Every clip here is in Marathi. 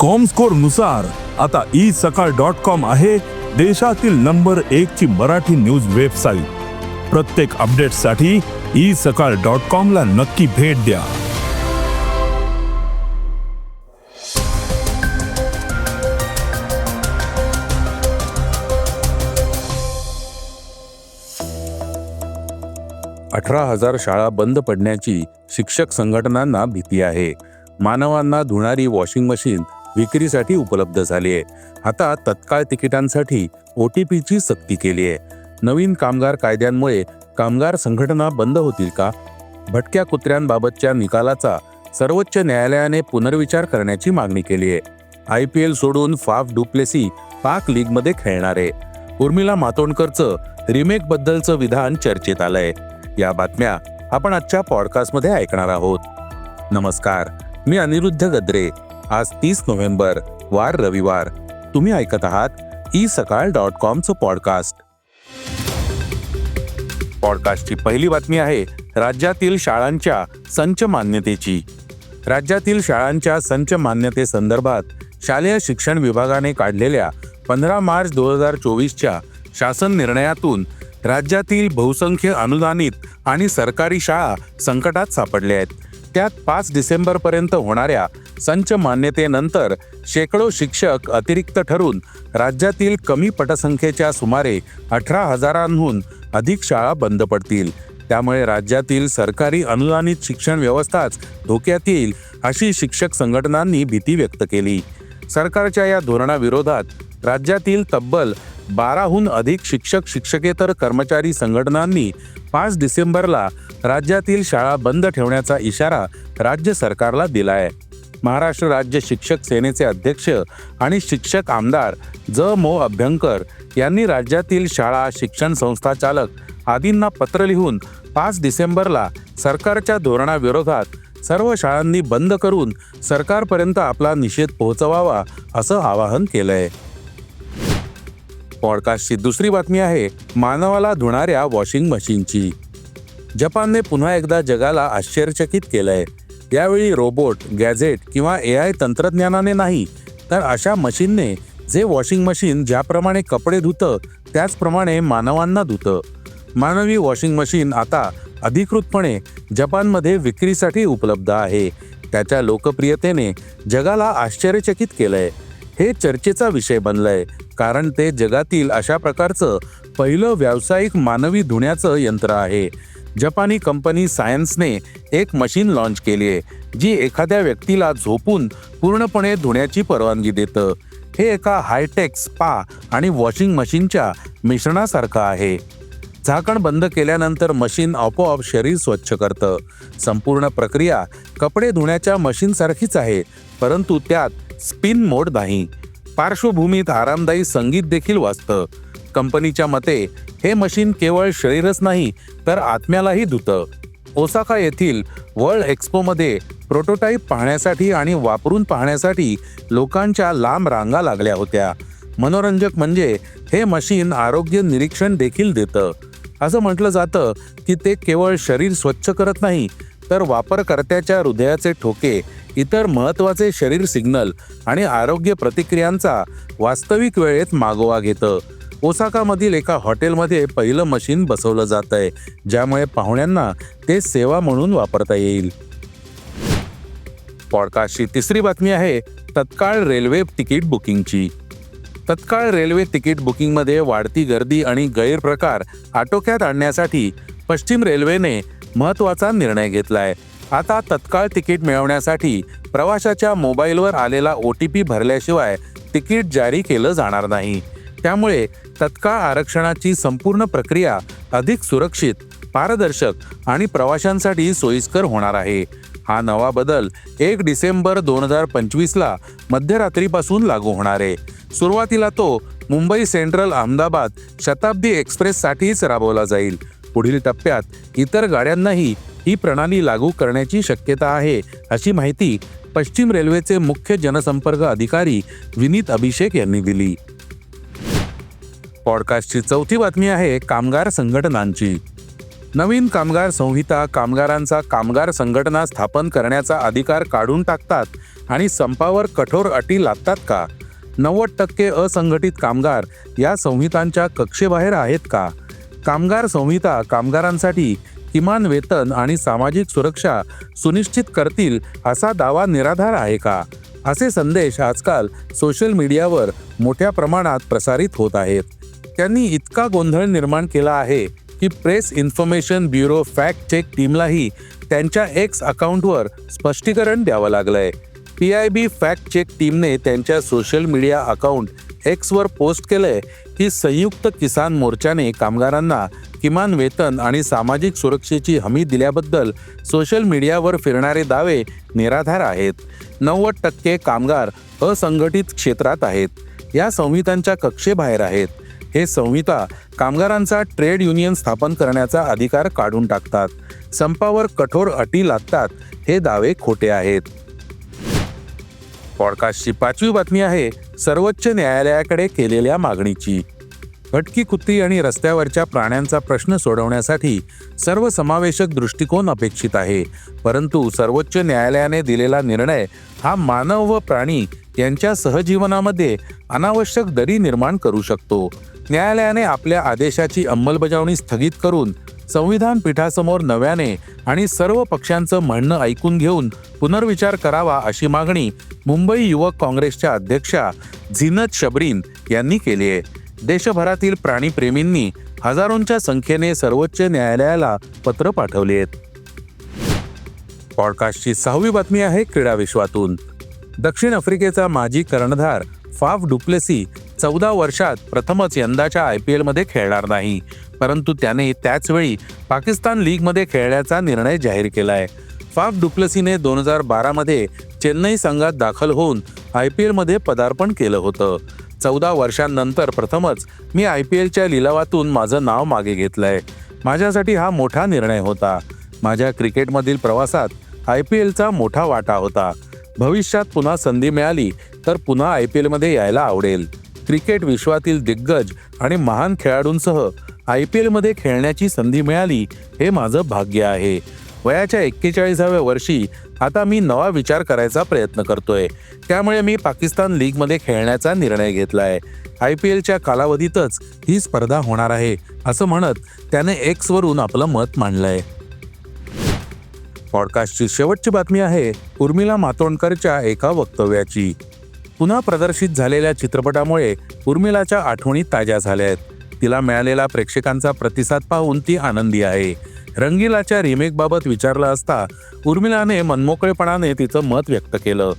कॉमस्कोरनुसार आता ई सकाळ डॉट कॉम आहे देशातील नंबर एक ची मराठी न्यूज वेबसाईट प्रत्येक अपडेटसाठी ई सकाळ डॉट कॉम ला नक्की भेट द्या. अठरा हजार शाळा बंद पडण्याची शिक्षक संघटनांना भीती आहे. मानवांना धुणारी वॉशिंग मशीन विक्रीसाठी उपलब्ध झाली आहे. आता तत्काळ तिकिटांसाठी ओ टी पीची सक्ती केली आहे. नवीन कामगार कायद्यांमुळे कामगार संघटना बंद होतील का? भटक्या कुत्र्यांबाबतच्या निकालाचा सर्वोच्च न्यायालयाने पुनर्विचार करण्याची मागणी केली आहे. आय पी एल सोडून फाफ डुप्लेसी पाक लीगमध्ये खेळणार आहे. उर्मिला मातोंडकरचं रिमेक बद्दलचं विधान चर्चेत आलंय. या बातम्या आपण आजच्या पॉडकास्टमध्ये ऐकणार आहोत. नमस्कार मी अनिरुद्ध गद्रे. आज तीस नोव्हेंबर वार रविवार. तुम्ही ऐकत आहात ई सकाळ डॉट कॉमचं पॉडकास्ट. पॉडकास्टची पहिली बातमी आहे राज्यातील शाळांच्या संच मान्यतेची. राज्यातील शाळांच्या संच मान्यतेसंदर्भात शालेय शिक्षण विभागाने काढलेल्या पंधरा मार्च दोन हजार चोवीसच्या शासन निर्णयातून राज्यातील बहुसंख्य अनुदानित आणि सरकारी शाळा संकटात सापडल्या आहेत. त्यात पाच डिसेंबरपर्यंत होणाऱ्या संच मान्यतेनंतर शेकडो शिक्षक अतिरिक्त ठरून राज्यातील कमी पटसंख्येच्या सुमारे अठरा हजारांहून अधिक शाळा बंद पडतील. त्यामुळे राज्यातील सरकारी अनुदानित शिक्षण व्यवस्थाच धोक्यात येईल अशी शिक्षक संघटनांनी भीती व्यक्त केली. सरकारच्या या धोरणाविरोधात राज्यातील तब्बल बाराहून अधिक शिक्षक शिक्षकेतर कर्मचारी संघटनांनी पाच डिसेंबरला राज्यातील शाळा बंद ठेवण्याचा इशारा राज्य सरकारला दिला आहे महाराष्ट्र राज्य शिक्षक सेनेचे अध्यक्ष आणि शिक्षक आमदार ज. मो. अभ्यंकर यांनी राज्यातील शाळा शिक्षण संस्था चालक आदींना पत्र लिहून पाच डिसेंबरला सरकारच्या धोरणाविरोधात सर्व शाळांनी बंद करून सरकारपर्यंत आपला निषेध पोहोचवावा असं आवाहन केलंय. पॉडकास्टची दुसरी बातमी आहे मानवाला धुणाऱ्या वॉशिंग मशीनची. जपानने पुन्हा एकदा जगाला आश्चर्यचकित केलंय. यावेळी रोबोट गॅझेट किंवा ए आय तंत्रज्ञानाने नाही तर अशा मशीनने जे वॉशिंग मशीन ज्याप्रमाणे कपडे धुतं त्याचप्रमाणे मानवांना धुतं. मानवी वॉशिंग मशीन आता अधिकृतपणे जपानमध्ये विक्रीसाठी उपलब्ध आहे. त्याच्या लोकप्रियतेने जगाला आश्चर्यचकित केलंय. हे चर्चेचा विषय बनलंय कारण ते जगातील अशा प्रकारचं पहिलं व्यावसायिक मानवी धुण्याचं यंत्र आहे. जपानी कंपनी सायन्सने एक मशीन लॉन्च केली आहे जी एखाद्या व्यक्तीला झोपून पूर्णपणे धुण्याची परवानगी देतं. हे एका हायटेक स्पा आणि वॉशिंग मशीनच्या मिश्रणासारखं आहे. झाकण बंद केल्यानंतर मशीन आपोआप शरीर स्वच्छ करतं. संपूर्ण प्रक्रिया कपडे धुण्याच्या मशीनसारखीच आहे परंतु त्यात स्पिन मोड नाही. पार्श्वभूमीत आरामदायी संगीत देखील वाजतं. कंपनीच्या मते हे मशीन केवळ शरीरच नाही तर आत्म्यालाही धुतं. ओसाका येथील वर्ल्ड एक्स्पोमध्ये प्रोटोटाईप पाहण्यासाठी आणि वापरून पाहण्यासाठी लोकांच्या लांब रांगा लागल्या होत्या. मनोरंजक म्हणजे हे मशीन आरोग्य निरीक्षण देखील देतं. असं म्हटलं जातं की ते केवळ शरीर स्वच्छ करत नाही तर वापरकर्त्याच्या हृदयाचे ठोके इतर महत्त्वाचे शरीर सिग्नल आणि आरोग्य प्रतिक्रियांचा वास्तविक वेळेत मागोवा घेतं. ओसाकामधील एका हॉटेलमध्ये पहिलं मशीन बसवलं जात आहे ज्यामुळे पाहुण्यांना ते सेवा म्हणून वापरता येईल. पॉडकास्टची तिसरी बातमी आहे तत्काळ रेल्वे तिकीट बुकिंगची. तत्काळ रेल्वे तिकीट बुकिंगमध्ये वाढती गर्दी आणि गैरप्रकार आटोक्यात आणण्यासाठी पश्चिम रेल्वेने महत्त्वाचा निर्णय घेतलाय. आता तत्काळ तिकीट मिळवण्यासाठी प्रवाशाच्या मोबाईलवर आलेला ओ टी पी भरल्याशिवाय तिकीट जारी केलं जाणार नाही. त्यामुळे तत्काळ आरक्षणाची संपूर्ण प्रक्रिया अधिक सुरक्षित पारदर्शक आणि प्रवाशांसाठी सोयीस्कर होणार आहे. हा नवा बदल एक डिसेंबर दोन हजार पंचवीसला मध्यरात्रीपासून लागू होणार आहे. सुरुवातीला तो मुंबई सेंट्रल अहमदाबाद शताब्दी एक्सप्रेससाठीच राबवला जाईल. पुढील टप्प्यात इतर गाड्यांनाही ही प्रणाली लागू करण्याची शक्यता आहे अशी माहिती पश्चिम रेल्वेचे मुख्य जनसंपर्क अधिकारी विनीत अभिषेक यांनी दिली. पॉडकास्टची चौथी बातमी आहे कामगार संघटनांची. नवीन कामगार संहिता कामगारांचा कामगार संघटना स्थापन करण्याचा अधिकार काढून टाकतात आणि संपावर कठोर अटी लागतात का? नव्वद टक्के असंघटित कामगार या संहितांच्या कक्षेबाहेर आहेत का? कामगार संहिता कामगारांसाठी किमान वेतन आणि सामाजिक सुरक्षा सुनिश्चित करतील असा दावा निराधार आहे का? असे संदेश आजकाल सोशल मीडियावर मोठ्या प्रमाणात प्रसारित होत आहेत. त्यांनी इतका गोंधळ निर्माण केला आहे की press information bureau fact check टीमलाही त्यांच्या एक्स अकाउंटवर स्पष्टीकरण द्यावं लागलंय. P I B fact check टीमने त्यांच्या सोशल मीडिया अकाउंट एक्सवर पोस्ट केलंय की संयुक्त किसान मोर्चाने कामगारांना किमान वेतन आणि सामाजिक सुरक्षेची हमी दिल्याबद्दल सोशल मीडियावर फिरणारे दावे निराधार आहेत. नव्वद टक्के कामगार असंघटित क्षेत्रात आहेत. या संहितांच्या कक्षेबाहेर आहेत. हे संहिता कामगारांचा ट्रेड युनियन स्थापन करण्याचा अधिकार काढून टाकतात. संपावर कठोर अटी लागतात हे दावे खोटे आहेत. पॉडकास्टची पाचवी बातमी आहे सर्वोच्च न्यायालयाकडे केलेल्या मागणीची. भटकी कुत्री आणि रस्त्यावरच्या प्राण्यांचा प्रश्न सोडवण्यासाठी सर्वसमावेशक दृष्टिकोन अपेक्षित आहे. परंतु सर्वोच्च न्यायालयाने दिलेला निर्णय हा मानव व प्राणी यांच्या सहजीवनामध्ये अनावश्यक दरी निर्माण करू शकतो. न्यायालयाने आपल्या आदेशाची अंमलबजावणी स्थगित करून संविधान पीठासमोर नव्याने आणि सर्व पक्षांचं म्हणणं ऐकून घेऊन पुनर्विचार करावा अशी मागणी मुंबई युवक काँग्रेसच्या अध्यक्षा झिनत शबरीन यांनी केली आहे. देशभरातील प्राणीप्रेमींनी हजारोंच्या संख्येने सर्वोच्च न्यायालयाला पत्र पाठवले आहेत. पॉडकास्टची सहावी बातमी आहे क्रीडा विश्वातून. दक्षिण आफ्रिकेचा माजी कर्णधार फाफ डुप्लेसी चौदा वर्षात प्रथमच यंदाच्या आय पी एलमध्ये खेळणार नाही. परंतु त्याने त्याचवेळी पाकिस्तान लीगमध्ये खेळण्याचा निर्णय जाहीर केला आहे फाफ डुप्लसीने दोन हजार बारामध्ये चेन्नई संघात दाखल होऊन आय पी एलमध्ये पदार्पण केलं होतं. चौदा वर्षांनंतर प्रथमच मी आय पी एलच्या लिलावातून माझं नाव मागे घेतलंय. माझ्यासाठी हा मोठा निर्णय होता. माझ्या क्रिकेटमधील प्रवासात आय पी एलचा मोठा वाटा होता. भविष्यात पुन्हा संधी मिळाली तर पुन्हा आय पी एलमध्ये यायला आवडेल. क्रिकेट विश्वातील दिग्गज आणि महान खेळाडूंसह आय पी एलमध्ये खेळण्याची संधी मिळाली हे माझं भाग्य आहे. वयाच्या एक्केचाळीसाव्या वर्षी आता मी नवा विचार करायचा प्रयत्न करतोय. त्यामुळे मी पाकिस्तान लीगमध्ये खेळण्याचा निर्णय घेतलाय. आय पी एलच्या कालावधीतच ही स्पर्धा होणार आहे असं म्हणत त्याने एक्सवरून आपलं मत मांडलंय. पॉडकास्टची शेवटची बातमी आहे उर्मिला मातोंडकरच्या एका वक्तव्याची. पुन्हा प्रदर्शित झालेल्या चित्रपटामुळे उर्मिलाच्या आठवणी ताज्या झाल्या आहेत. तिला मिळालेला प्रेक्षकांचा प्रतिसाद पाहून ती आनंदी आहे. रंगीलाच्या रिमेकबाबत विचारलं असता उर्मिलाने मनमोकळेपणाने तिचं मत व्यक्त केलं.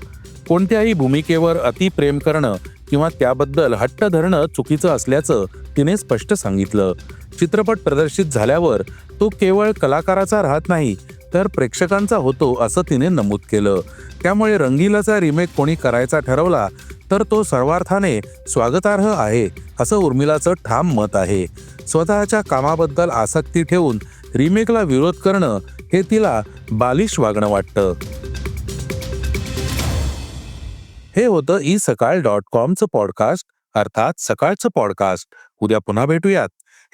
कोणत्याही भूमिकेवर अति प्रेम करणं किंवा त्याबद्दल हट्ट धरणं चुकीचं असल्याचं तिने स्पष्ट सांगितलं. चित्रपट प्रदर्शित झाल्यावर तो केवळ कलाकाराचा राहत नाही तर प्रेक्षकांचा होतो असं तिने नमूद केलं. त्यामुळे रंगीलाचा रिमेक कोणी करायचा ठरवला तर तो सर्वार्थाने स्वागतार्ह आहे असं उर्मिलाचं ठाम मत आहे. स्वतःच्या कामाबद्दल आसक्ती ठेवून रिमेकला विरोध करणं हे तिला बालिश वागणं वाटतं. हे होतं ई सकाळ डॉट कॉमचं पॉडकास्ट अर्थात सकाळचं पॉडकास्ट. उद्या पुन्हा भेटूयात.